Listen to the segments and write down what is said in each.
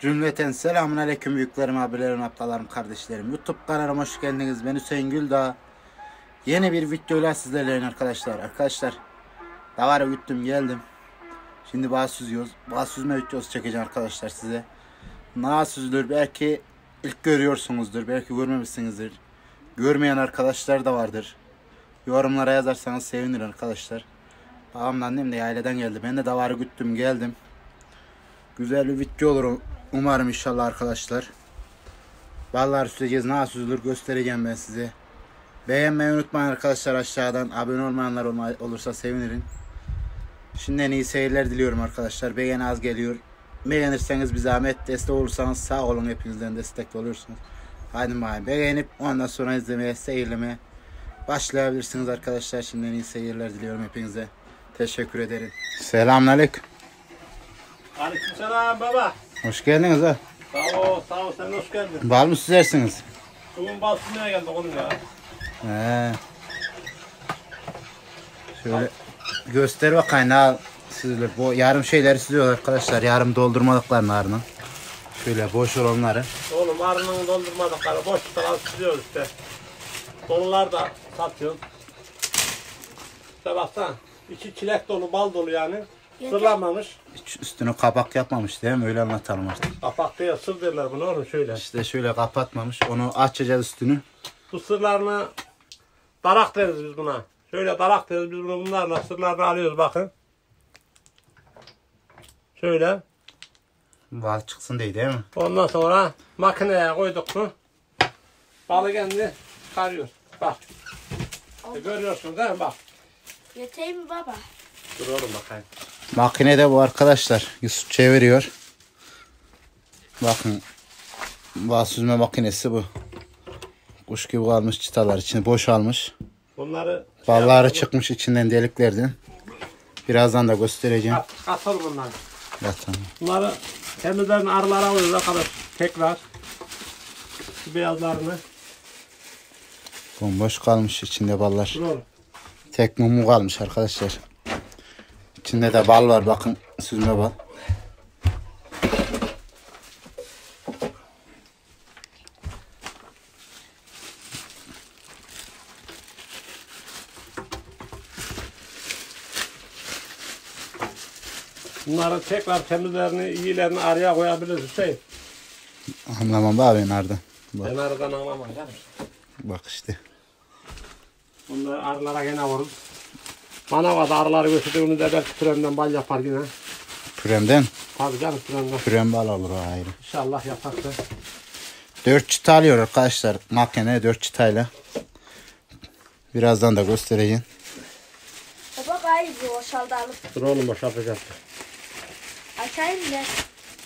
Cümleten selamun aleyküm büyüklerim, abilerim, ablalarım, kardeşlerim. YouTube kanalıma hoş geldiniz. Ben Hüseyin Güldağ. Yeni bir videoyla sizlerleyim arkadaşlar. Arkadaşlar davara gittim geldim. Şimdi bağ süzüyoruz. Bağ süzme videosu çekeceğim arkadaşlar size. Nasıl süzülür belki ilk görüyorsunuzdur. Belki görmemişsinizdir. Görmeyen arkadaşlar da vardır. Yorumlara yazarsanız sevinirim arkadaşlar. Babamla annem de yayleden geldi. Ben de davarı güttüm geldim. Güzel bir video olur umarım inşallah arkadaşlar. Ballar süzeceğiz. Nasıl süzülür göstereceğim ben size. Beğenmeyi unutmayın arkadaşlar aşağıdan. Abone olmayanlar olma- olursa sevinirim. Şimdiden iyi seyirler diliyorum arkadaşlar. Beğeni az geliyor. Beğenirseniz bir zahmet destek olursanız sağ olun hepinizden destek oluyorsunuz. Hadi bakalım beğenip ondan sonra izlemeye, seyirlemeye başlayabilirsiniz arkadaşlar. Şimdiden iyi seyirler diliyorum hepinize. Teşekkür ederim. Selamünaleyküm. Aleykümselam baba. Hoş geldiniz ha. Sağ ol, sağ ol. Sen de hoş geldin. Bal mı süzersiniz? Bugün bal sürmeye geldik oğlum ya. He. Şöyle göster bakayım ne süzülür. Bu yarım şeyleri süzüyorlar arkadaşlar. Yarım doldurmadıklar narını. Şöyle boş olanları. Oğlum arının doldurmadıkları boş tutan sürüyoruz işte. Dolular da satıyoruz. İşte baksana. İçi çilek dolu, bal dolu yani. Sırlamamış. Hiç üstünü kapak yapmamış değil mi? Öyle anlatalım artık. Kapak diye sır derler bunu oğlum şöyle. İşte şöyle kapatmamış. Onu açacağız üstünü. Bu sırlarını darak deriz biz buna. Şöyle darak deriz biz bunu bunlarla sırlarını alıyoruz bakın. Şöyle. Bal çıksın diye değil mi? Ondan sonra makineye koyduk mu balı kendi çıkarıyor. Bak. E, görüyorsunuz değil mi? Bak. Yeteyim mi baba? Dur oğlum bakayım. Makinede bu arkadaşlar. Yusuf çeviriyor. Bakın. Bal süzme makinesi bu. Kuş gibi kalmış çıtalar içine boşalmış. Bunları Balları çıkmış içinden deliklerden. Birazdan da göstereceğim. At, atalım bunları. Ya tamam. Bunları temizlerini arılara alıyoruz arkadaş. Tekrar. Şu beyazlarını. Bomboş kalmış içinde ballar. Dur oğlum. Tek mumu kalmış arkadaşlar. İçinde de bal var bakın süzme bal. Bunları tekrar temizlerini, iyilerini araya koyabiliriz Hüseyin. Anlamam abi nerede. Bak, Ben arıdan anlamam canım. bak işte. Bunları arılara gene vururuz. Manavada arıları götürdüğümüzde belki türenden bal yapar yine. Püremden. Tabii canım türenden. Pürem bal olur ayrı. İnşallah yaparsa. Dört çıta alıyor arkadaşlar. Makine dört çıtayla. Birazdan da göstereceğim. Baba gayet boşaldı alıp Dur oğlum boşaltacağız. açayım mı?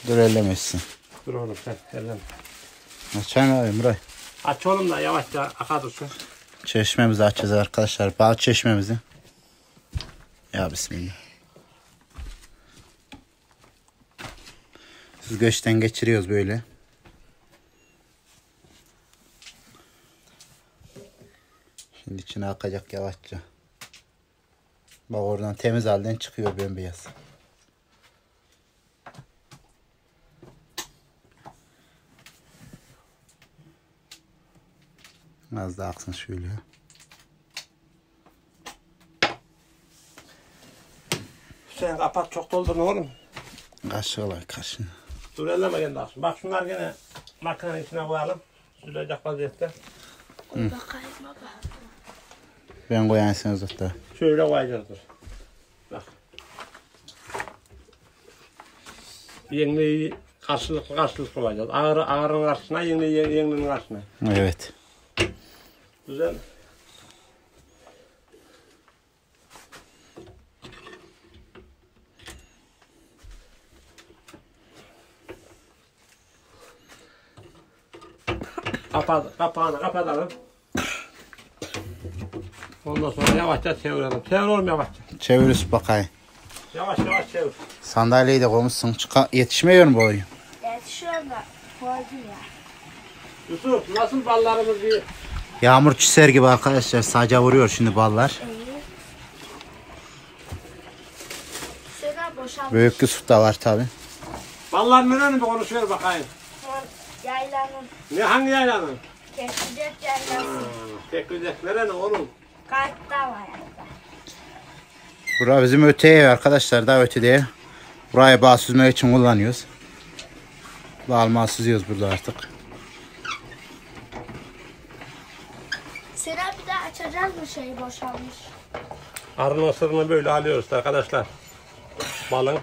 Dur ellemesin. Dur oğlum sen ellen. Açayım abi Muray. Aç oğlum da yavaşça aka dursun. Çeşmemizi açacağız arkadaşlar. Bal çeşmemizi. Ya bismillah. Süzgeçten geçiriyoruz böyle. Şimdi içine akacak yavaşça. Bak oradan temiz halden çıkıyor bembeyaz. Az da aksın şöyle. Hüseyin kapat çok doldurma oğlum. Kaşığı var kaşığı. Dur elleme kendi aksın. Bak şunlar gene makinenin içine koyalım. Süzülecek vaziyette. Bakayım baba. Ben koyarsınız hatta. Şöyle koyacağız dur. Bak. Yengeyi karşılıklı karşılıklı koyacağız. Ağrı ağrının karşısına, yengeyi yengenin karşısına. Evet. Güzel. Kapat, kapağını kapatalım. Ondan sonra yavaşça çevirelim. Çevir oğlum yavaşça. Çevir üst bakayım. Yavaş yavaş çevir. Sandalyeyi de koymuşsun. Çıka yetişmiyor mu boyu? Yetişiyor da koydum ya. Yusuf nasıl ballarımız bir Yağmur çiser gibi arkadaşlar. Saca vuruyor şimdi ballar. İyi. Büyük Yusuf da var tabi. Ballar bir konuşuyor bakayım. Yaylanın. Ne hangi yaylanın? Kesinlikle yaylası. Teklecek nerenin oğlum? Kartta var. Bura bizim öte ev arkadaşlar daha ötede. Burayı bağ süzmek için kullanıyoruz. Bağlama süzüyoruz burada artık. Sena bir daha açacağız mı şey boşalmış? Arının sırrını böyle alıyoruz arkadaşlar. Balın.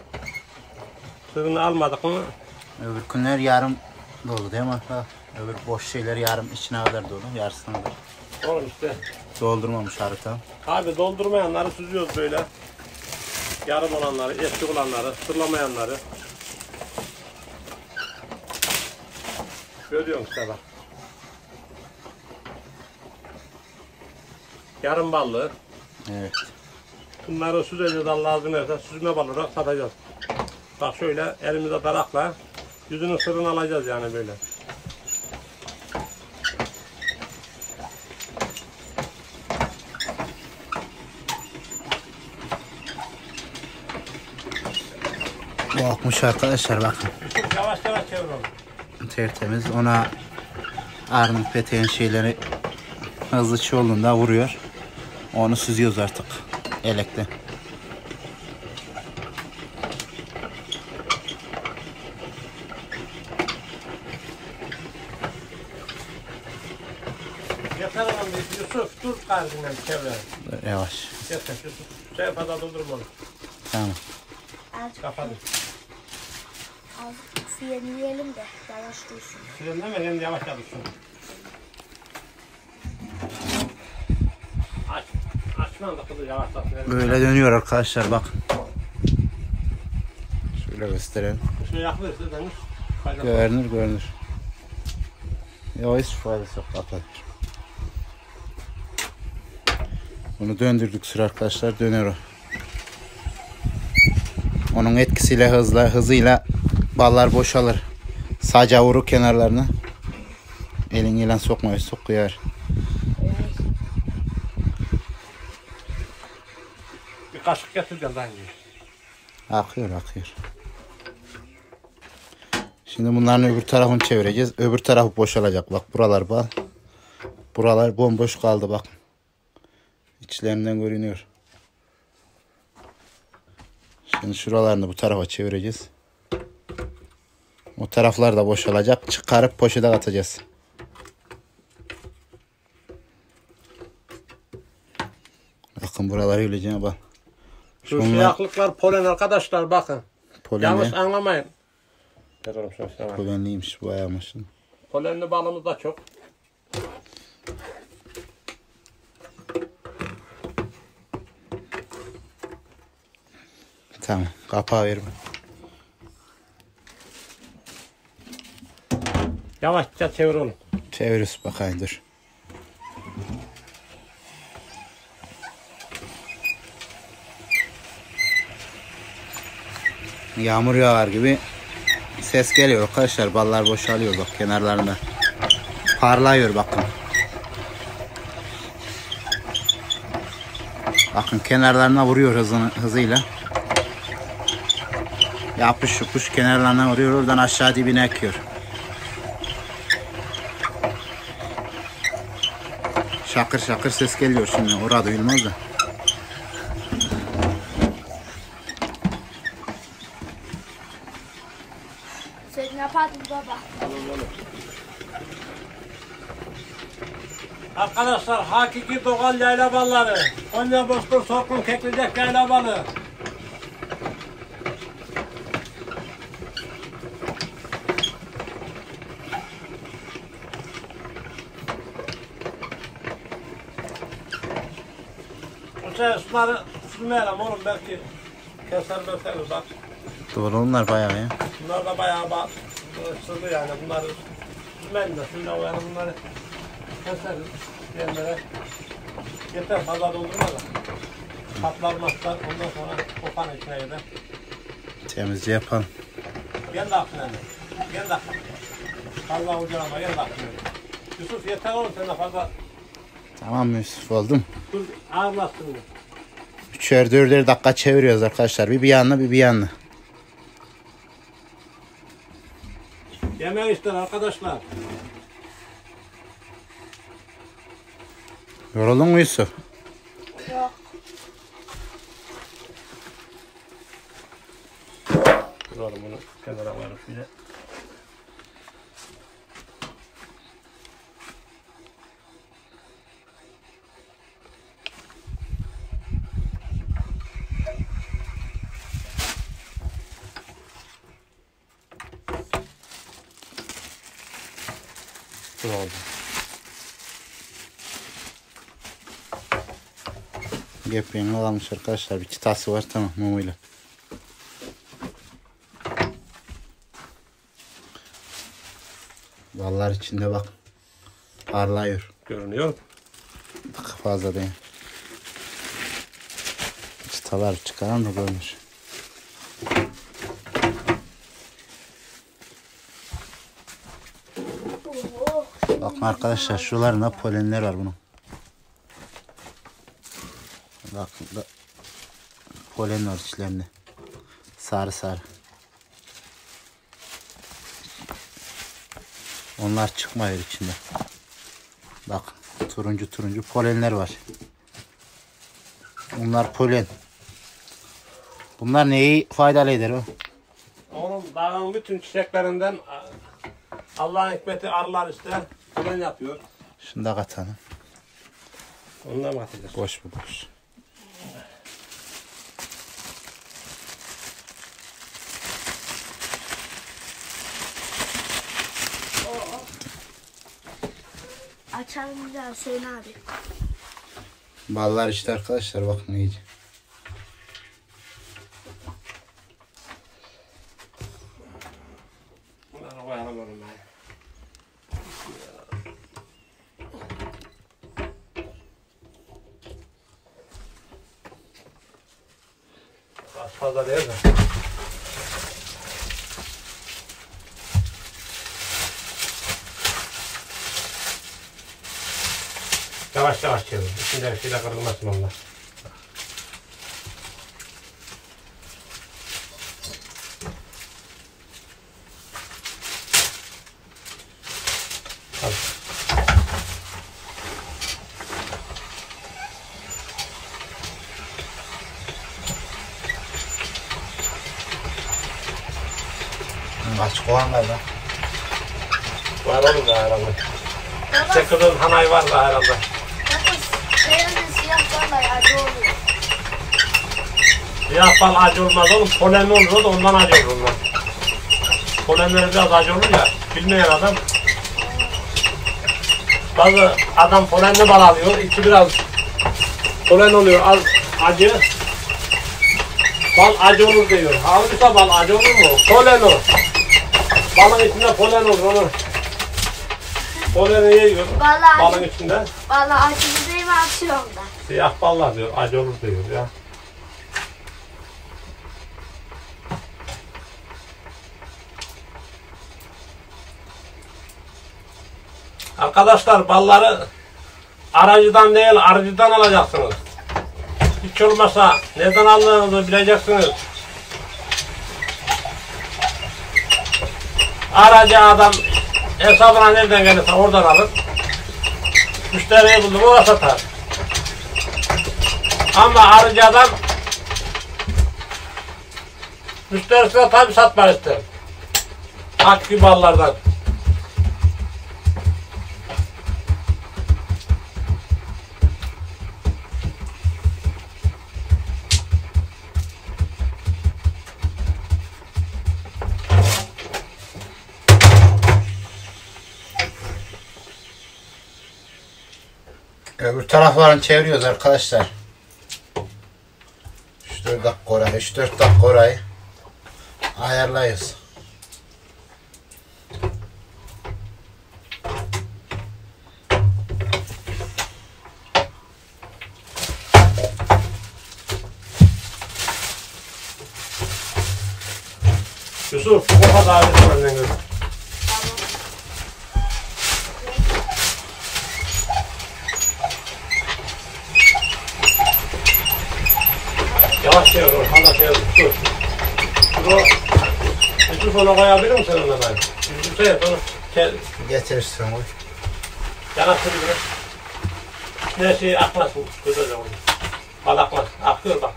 Sırrını almadık mı? Öbür günler yarım dolu değil mi? Ha, Öbür boş şeyler yarım içine kadar dolu. Yarısına kadar. Oğlum işte. Doldurmamış harita. Abi doldurmayanları süzüyoruz böyle. Yarım olanları, eski olanları, sırlamayanları. Görüyorsun işte bak. Yarım ballı. Evet. Bunları süzeceğiz Allah izin verirse süzme bal olarak satacağız. Bak şöyle elimizde darakla yüzünün sırrını alacağız yani böyle. Akmış arkadaşlar bakın. Yavaş yavaş çevir onu. Tertemiz. Ona armut peteğin şeyleri hızlı çoğulduğunda vuruyor. Onu süzüyoruz artık. Elekte. Yeter bir Yusuf dur kalbinden çevre. Yavaş. Yeter Yusuf. Şey fazla doldurma onu. Tamam. Azıcık, Kapadı. azıcık frenleyelim de yavaş dursun. Frenleme kendi yavaş çalışsın. Aç. Açman da kızı yavaşlasın. Böyle dönüyor arkadaşlar bakın. Şöyle gösterelim. Yakılır isterseniz. Fayda Görünür görünür. Ya hiç faydası yok kapat. Bunu döndürdük sıra arkadaşlar dönüyor o. Onun etkisiyle hızla hızıyla ballar boşalır. Sadece vurur kenarlarını. Elin ilan sokmayı sokuyor. Bir kaşık getir lan gibi. Akıyor akıyor. Şimdi bunların öbür tarafını çevireceğiz. Öbür tarafı boşalacak. Bak buralar bal. Buralar bomboş kaldı bak. İçlerinden görünüyor. Şimdi şuralarını bu tarafa çevireceğiz. O taraflar da boşalacak. Çıkarıp poşete atacağız. Bakın buralar öylece bak. Şu siyahlıklar polen arkadaşlar bakın. Yanlış Polenli, anlamayın. Polenliymiş bu ayağmışın. Polenli balımız da çok. Tamam. Kapağı ver. Yavaşça çevir onu. Çeviriyoruz bakayım dur. Yağmur yağar gibi ses geliyor arkadaşlar. Ballar boşalıyor bak kenarlarında. Parlıyor bakın. Bakın kenarlarına vuruyor hızını, hızıyla. Yapış yapış kenarlarına vuruyor. Oradan aşağı dibine ekiyor. Şakır şakır ses geliyor şimdi. Orada duyulmaz da. Sen yapadın baba. Arkadaşlar hakiki doğal yayla balları. Konya Bozkır Sorkun Keklicek yayla balı. Bu şunları sürmeyelim oğlum belki keser meseriz bak. Doğru onlar bayağı ya. Bunlar da bayağı bak sırlı yani bunları sürmeyin de o yani bunları keseriz yerlere. Yeter fazla doldurma da. Patlar matlar ondan sonra kopan içine gider. Temizce yapalım. Gel de aklına? Gel de aklına. Fazla ucalama gel de aklına. Yusuf yeter oğlum sen de fazla Tamam Yusuf oldum. dur ağırlaştın mı? Üçer dörder dakika çeviriyoruz arkadaşlar. Bir bir yanına bir bir yanına. Yemek ister arkadaşlar. Yoruldun mu Yusuf? Yok. Duralım bunu kenara koyalım şöyle. Duralım. Yepyeni almış arkadaşlar. Bir çıtası var tamam mumuyla. Ballar içinde bak. Parlıyor. Görünüyor. Fazla değil. Çıtalar çıkaran da. Oh, Bakın arkadaşlar şuralarında polenler var bunun. Bakın da polen var içlerinde. Sarı sarı. Onlar çıkmıyor içinde. Bak turuncu turuncu polenler var. Bunlar polen. Bunlar neyi faydalı eder o? Onun dağın bütün çiçeklerinden Allah'ın hikmeti arılar ister. Polen yapıyor. Şunu da katalım. Ondan mı atacağız? Boş bu boş. Açalım bir daha Hüseyin abi. Ballar işte arkadaşlar bakın iyice. Bunları koyalım önüme. Az fazla değil mi? Yavaş yavaş çevir. İçinde bir şeyler kırılmasın onlar. Açık olan var lan. Var oğlum da herhalde. Çakılın hanay var da herhalde. baba beyazın siyah vallahi acı oluyor. Siyah bal acı olmaz oğlum. Polenli olur o da ondan acı olur onlar. Polenleri biraz acı olur ya. Bilmeyen adam. Bazı adam polenli bal alıyor. içi biraz polen oluyor. Az acı. Bal acı olur diyor. Halbuki bal acı olur mu? Polen o. Balın içinde polen olur onu. Poleni yiyor. Balın içinde. vallahi acı değil mi atıyorum da. Siyah ballar diyor. Acı olur diyor ya. Arkadaşlar balları aracıdan değil arıcıdan alacaksınız. Hiç olmasa neden aldığınızı bileceksiniz. Aracı adam hesabına nereden gelirse oradan alır. Müşteriyi buldu mu o satar. Ama arıcı adam müşterisine tabi satmak ister. Hak gibi ballardan. Taraflarını çeviriyoruz arkadaşlar. 3-4 dakika orayı, 3-4 dakika orayı ayarlayız. Yusuf, bu kadar adet benden gör. Yavaş çevir, Mikrofonu koyabilir misin ona ben? Yüzü Hüseyin onu kel, Getirirsin koy. yanaştır biraz. Her şey akmasın. Güzel olur. Bal akmaz. Akıyor bak.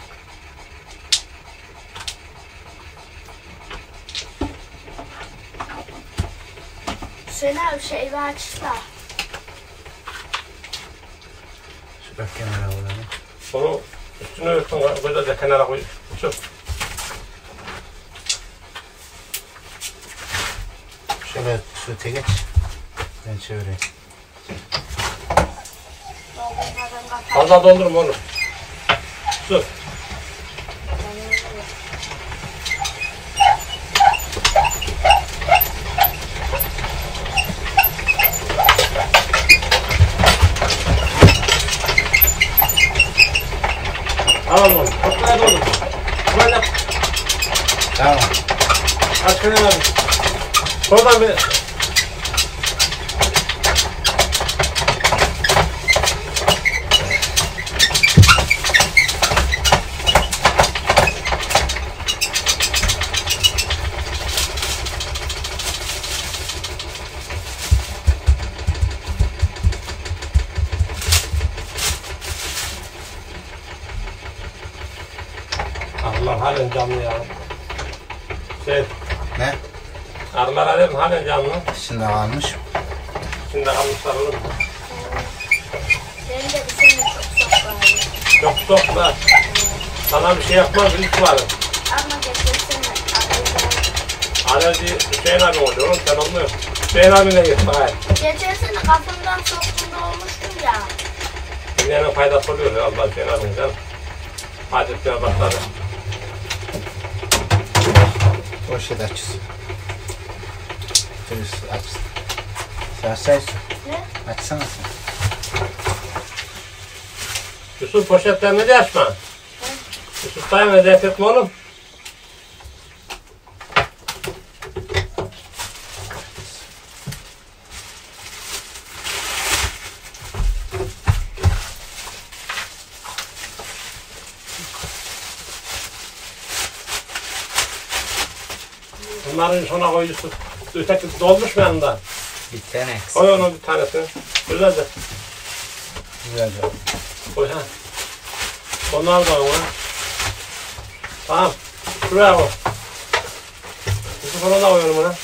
Hüseyin abi şey bir açtı. Şu bak kenara olanı. Onu üstüne örtün. Güzelce kenara koy. Yusuf. Şöyle süte geç. Ben çevireyim. Fazla doldurma onu. Yusuf. Tamam oğlum. Kadar doldur. Böyle Tamam. aç kenara. Oradan bir Arılar halen canlı ya. Şey, Ne? arılar halen, halen canlı. Şimdi almış. Şimdi almışlar oğlum. Benim de bir sene çok var. Çok da. Sana bir şey yapmaz ilk var. Ama getirsene. Arayacağım. Alerji Hüseyin abi oluyor oğlum sen olmuyorsun. Hüseyin abine git hayır. Geçen sene kafamdan soktuğunda olmuştum ya. Dünyanın faydası oluyor ya Allah Hüseyin abine canım. Adetler başladı. Poşet açsın. Tüs açsın. Sen say su. Ne? Açsana sen. Yusuf poşetlerini de açma. Yusuf dayım hedef etme oğlum. Bunların sona koy Yusuf. Öteki dolmuş mu yanında? Bir tane eksik. Koy onu bir tanesini. Güzelce. Güzelce. Koy ha. Onlar da ona. Tamam. Şuraya koy. Yusuf onu da koy önüme.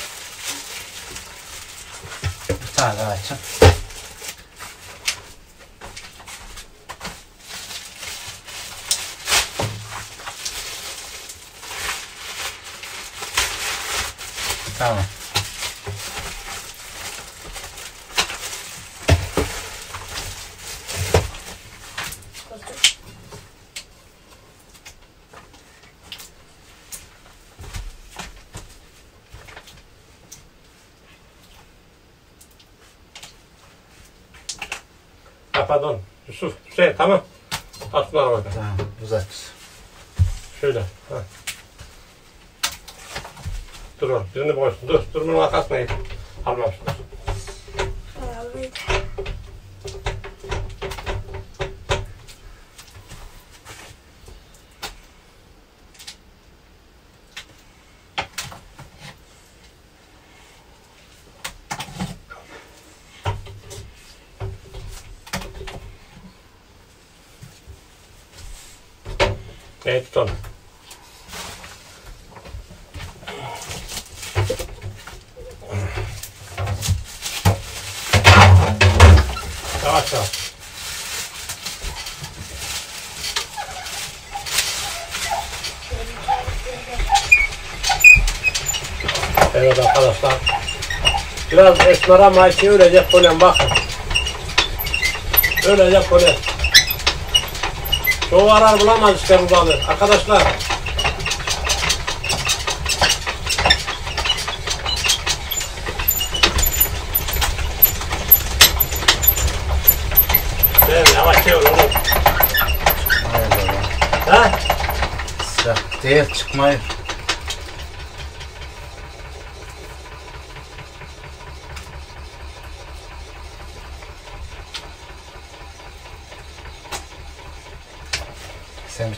Bir tane daha açın. Tamam. Pardon. Yusuf. Şey tamam. At bunları bakalım. Tamam. Uzat. Şöyle. Ha. Dur oğlum. Birini boysun. Dur. Dur bunun arkasına git. Almamışsın. Evet tut onu. Yavaş yavaş. Evet arkadaşlar. Biraz esmara maçı ölecek polen bakın. Ölecek polen. Çoğu arar bulamaz işte bu balığı. Arkadaşlar. Sen yavaş çevir oğlum. Hayır baba. Ha? Sıcak değil çıkmayır.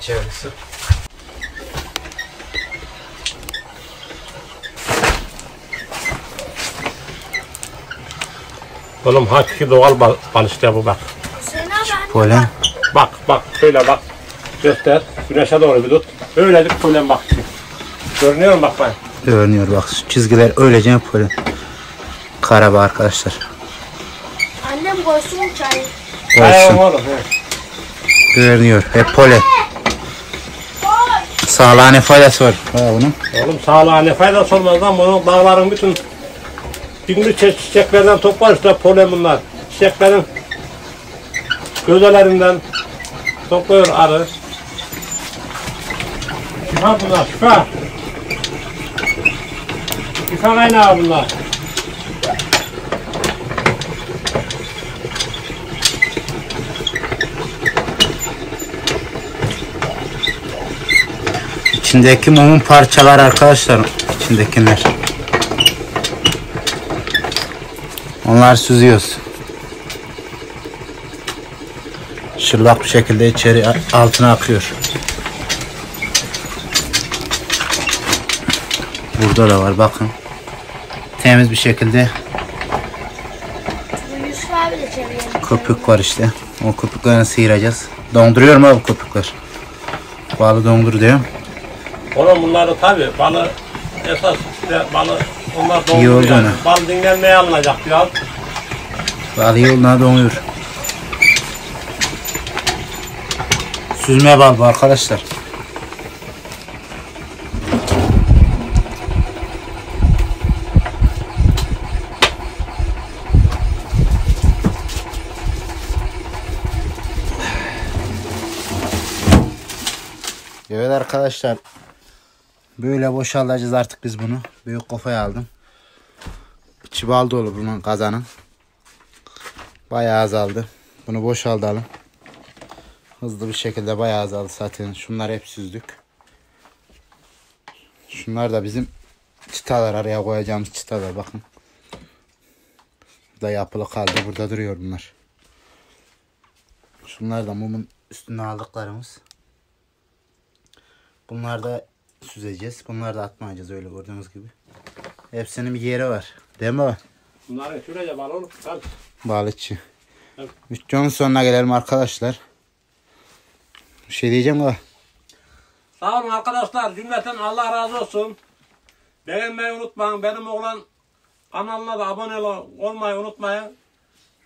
Bir çevirsin. Oğlum hakiki doğal bal, bal işte bu bak. Abi Polen. Bak bak şöyle bak. Göster. Güneşe doğru bir tut. Öyledik polen bak. Görünüyor mu bak ben? Görünüyor bak çizgiler öylece polen. Karaba arkadaşlar. annem koysun çayı. Olsun. oğlum. he. Görünüyor. Hep polen. Sağlığa ne faydası var? Ha bunun. Oğlum sağlığa ne faydası olmaz lan bunun dağların bütün çi- çiçeklerden toplar işte polen bunlar. Çiçeklerin gözelerinden topluyor arı. Şifa bunlar, şifa. Şifa kaynağı bunlar. İçindeki mumun parçaları arkadaşlar. İçindekiler. Onlar süzüyoruz. Şırlak bir şekilde içeri altına akıyor. Burada da var bakın. Temiz bir şekilde abi köpük var işte. O köpüklerini sıyıracağız. Donduruyor mu bu köpükler? Balı dondur diyor. Oğlum bunları tabi balı esas işte balı onlar İyi doğmuyor. oldu yani. Bal dinlenmeye alınacak biraz. Bal yoluna donuyor. Süzme bal bu arkadaşlar. Evet arkadaşlar. Böyle boşaltacağız artık biz bunu. Büyük kafaya aldım. İçi bal dolu bunun kazanın. Bayağı azaldı. Bunu boşaltalım. Hızlı bir şekilde bayağı azaldı zaten. Şunlar hep süzdük. Şunlar da bizim çıtalar araya koyacağımız çıtalar bakın. Burada yapılı kaldı. Burada duruyor bunlar. Şunlar da mumun üstüne aldıklarımız. Bunlar da süzeceğiz. Bunlar da atmayacağız öyle gördüğünüz gibi. Hepsinin bir yeri var. Değil mi? Bunların şuraya bal olur. Tabii. Balıkçı. Evet. Videonun sonuna gelelim arkadaşlar. Bir şey diyeceğim mi? Sağ olun arkadaşlar. Cümleten Allah razı olsun. Beğenmeyi unutmayın. Benim oğlan kanalına da abone ol- olmayı unutmayın.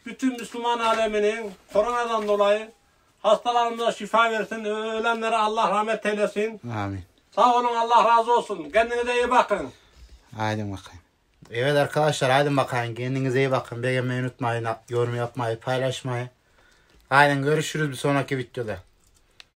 Bütün Müslüman aleminin koronadan dolayı hastalarımıza şifa versin. Ölenlere Allah rahmet eylesin. Amin. Sağ olun Allah razı olsun. Kendinize iyi bakın. Haydi bakayım. Evet arkadaşlar haydi bakayım. Kendinize iyi bakın. Beğenmeyi unutmayın. Yorum yapmayı, paylaşmayı. Haydi görüşürüz bir sonraki videoda.